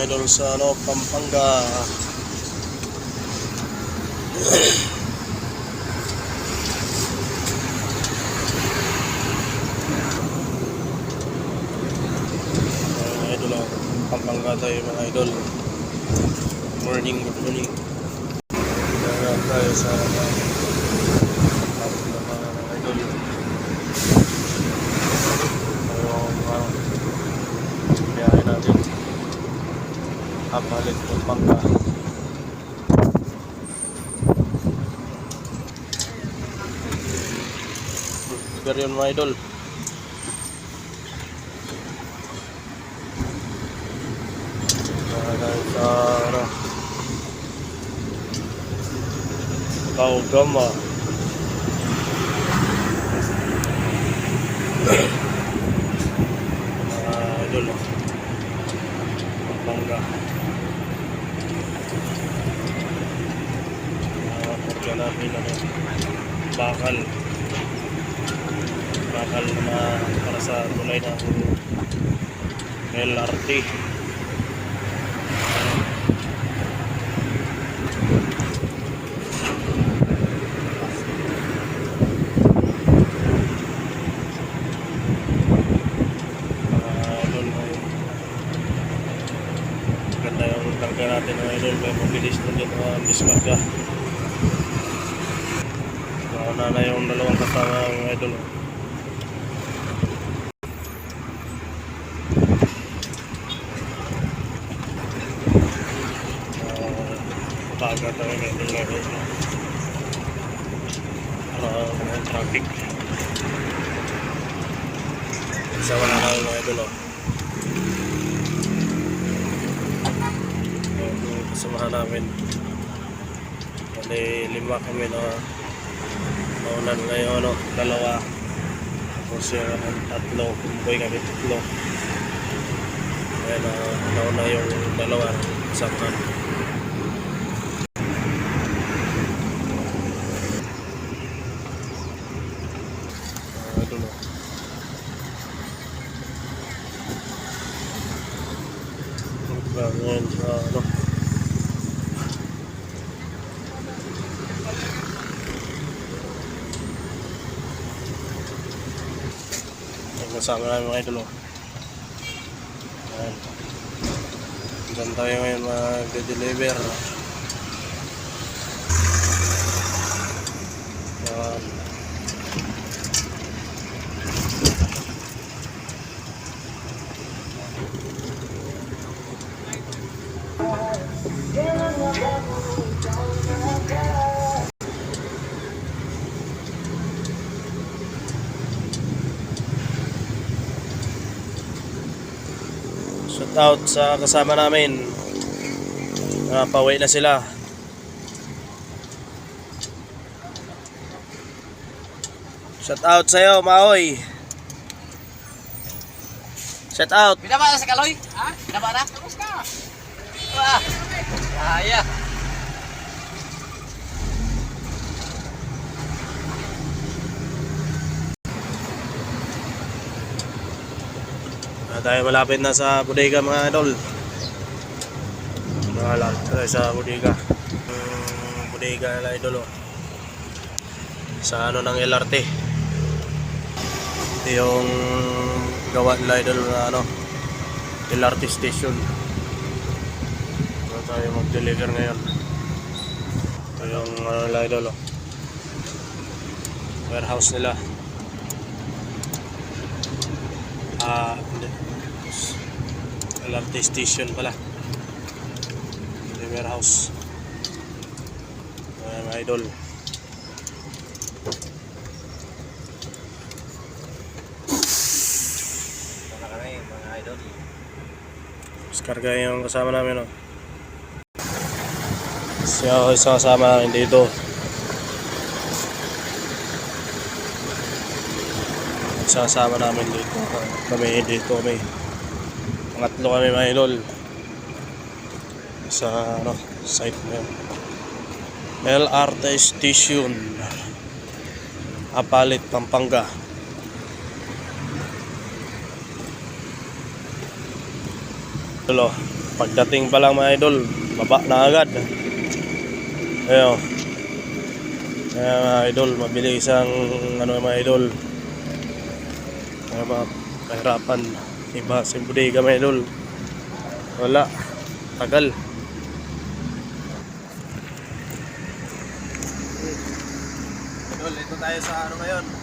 mga idol sa ano, Pampanga. mga idol, oh. Pampanga tayo mga idol. Morning, good morning. Kaya tayo sa uh, Pampanga mga idol. Ayong uh, biyahe natin. Kapalit Pampanga. Lugar yun mga idol. Ano, Kaugama. Mga idol. oh. Pampanga. Mga kurga namin ano, bakal. Bakal na para sa tulay ng LRT. mga idol ay ganda yung karga natin mga idol kaya mabilis na din ang diskarga nauna na yung dalawang kasama mga idol. Uh, umaga tayo mga idol ngayon uh, mga traffic? Isa wala na yung mga kasamahan namin. Bali lima kami na naunan ngayon ano, dalawa. Tapos yung tatlo, kumboy kami tatlo. Ayan, uh, nauna yung dalawa kasamahan Uh, idol oh. Ngayon sa ano kasama namin mga idol oh. Ayan. Diyan tayo ngayon mag-deliver. Shout out sa kasama namin. Uh, pauwi na sila. Shout out sa'yo, Maoy. Shout out. Binaba na sa kaloy? Ha? Binaba na? Tapos na. Wah. Kaya. Uh, tayo malapit na sa bodega mga idol. Malapit tayo sa bodega. Yung bodega nila idol oh. Sa ano ng LRT. Ito yung gawa nila idol na ano LRT station. Ito tayo mag-deliver ngayon. Ito yung ano nila idol oh. Warehouse nila. Ah, hindi. LRT station pala. Hindi warehouse. Ayan, mga idol. Idol. Diskarga yung kasama namin, no? Siya isa kasama namin dito. Isa kasama namin dito. Kami dito kami. Pangatlo kami mga idol. Sa ano, site na yun. LRT Station. Apalit, Pampanga. Tulo. Pagdating pa lang mga idol, baba na agad. Ayun. Kaya mga idol, mabili isang ano mga idol. Kaya mga kahirapan. Iba sa bodega mga idol. Wala. Tagal. Idol, ito tayo sa ano ngayon.